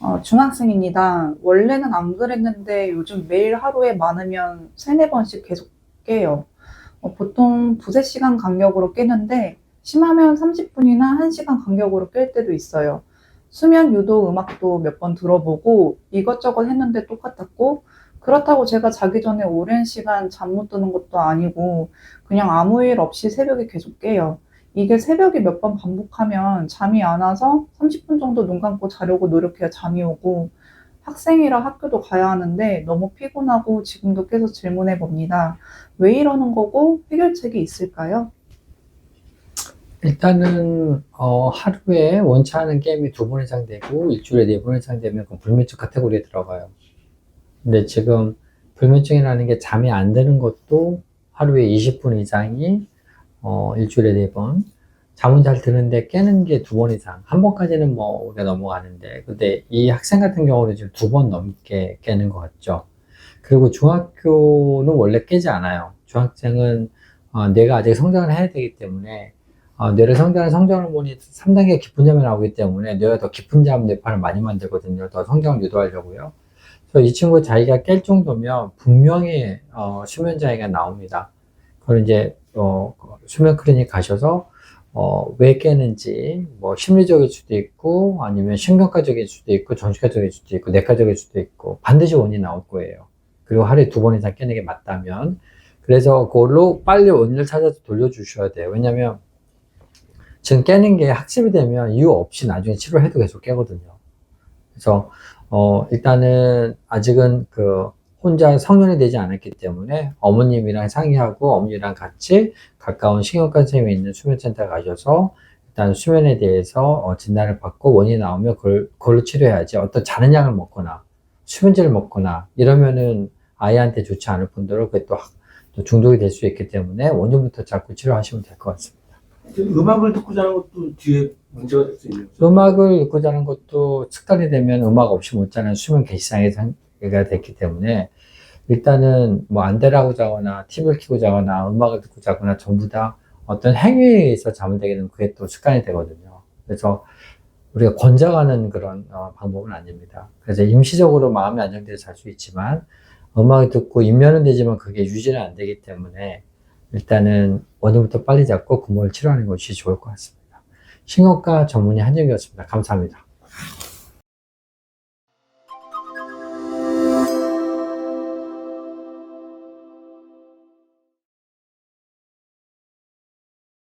어, 중학생입니다. 원래는 안 그랬는데 요즘 매일 하루에 많으면 세네 번씩 계속 깨요. 어, 보통 두세 시간 간격으로 깨는데 심하면 30분이나 1시간 간격으로 깰 때도 있어요. 수면 유도 음악도 몇 번 들어보고 이것저것 했는데 똑같았고 그렇다고 제가 자기 전에 오랜 시간 잠 못 드는 것도 아니고 그냥 아무 일 없이 새벽에 계속 깨요. 이게 새벽에 몇 번 반복하면 잠이 안 와서 30분 정도 눈 감고 자려고 노력해야 잠이 오고 학생이라 학교도 가야 하는데 너무 피곤하고 지금도 계속 질문해 봅니다. 왜 이러는 거고 해결책이 있을까요? 일단은 어, 하루에 원치 않은 게임이 두 번 이상 되고 일주일에 네 번 이상 되면 그 불면증 카테고리에 들어가요. 근데 지금 불면증이라는 게 잠이 안 드는 것도 하루에 20분 이상이 어, 일주일에 네 번. 잠은 잘 드는데 깨는 게 두 번 이상. 한 번까지는 뭐 우리가 넘어가는데. 근데 이 학생 같은 경우는 지금 두 번 넘게 깨는 것 같죠. 그리고 중학교는 원래 깨지 않아요. 중학생은 어, 뇌가 아직 성장을 해야 되기 때문에 어, 뇌를 성장하는 성장 호르몬이 3단계 깊은 잠이 나오기 때문에 뇌가 더 깊은 잠 뇌파를 많이 만들거든요. 더 성장을 유도하려고요. 그래서 이 친구 자기가 깰 정도면 분명히 어, 수면 장애가 나옵니다. 그걸 이제 어, 수면 클리닉 가셔서 어, 왜 깨는지 뭐 심리적일 수도 있고 아니면 신경과적일 수도 있고 정신과적일 수도 있고 내과적일 수도 있고 반드시 원인이 나올 거예요. 그리고 하루에 두 번 이상 깨는 게 맞다면 그래서 그걸로 빨리 원인을 찾아서 돌려주셔야 돼요. 왜냐면 지금 깨는 게 학습이 되면 이유 없이 나중에 치료해도 계속 깨거든요. 그래서 어 일단은 아직은 그 혼자 성년이 되지 않았기 때문에 어머님이랑 상의하고 어머니랑 같이 가까운 신경과 선생님이 있는 수면센터 가셔서 일단 수면에 대해서 어, 진단을 받고 원인이 나오면 그걸, 그걸로 치료해야지 어떤 자는 약을 먹거나 수면제를 먹거나 이러면은 아이한테 좋지 않을 뿐더러 그게 또, 학- 또 중독이 될 수 있기 때문에 원인부터 잡고 치료하시면 될 것 같습니다. 음악을 듣고 자는 것도 뒤에 문제가 될 수 있는 거죠. 음악을 듣고 자는 것도 습관이 되면 음악 없이 못 자는 수면 개시장애 상태가 됐기 때문에 일단은 뭐 안대라고 자거나 TV를 켜고 자거나 음악을 듣고 자거나 전부 다 어떤 행위에 잠을 자게 되면 그게 또 습관이 되거든요. 그래서 우리가 권장하는 그런 어, 방법은 아닙니다. 그래서 임시적으로 마음이 안정돼서 잘 수 있지만 음악을 듣고 임면은 되지만 그게 유지는 안 되기 때문에 일단은 원인부터 빨리 잡고 근본을 치료하는 것이 좋을 것 같습니다. 신경과 전문의 한정이었습니다. 감사합니다.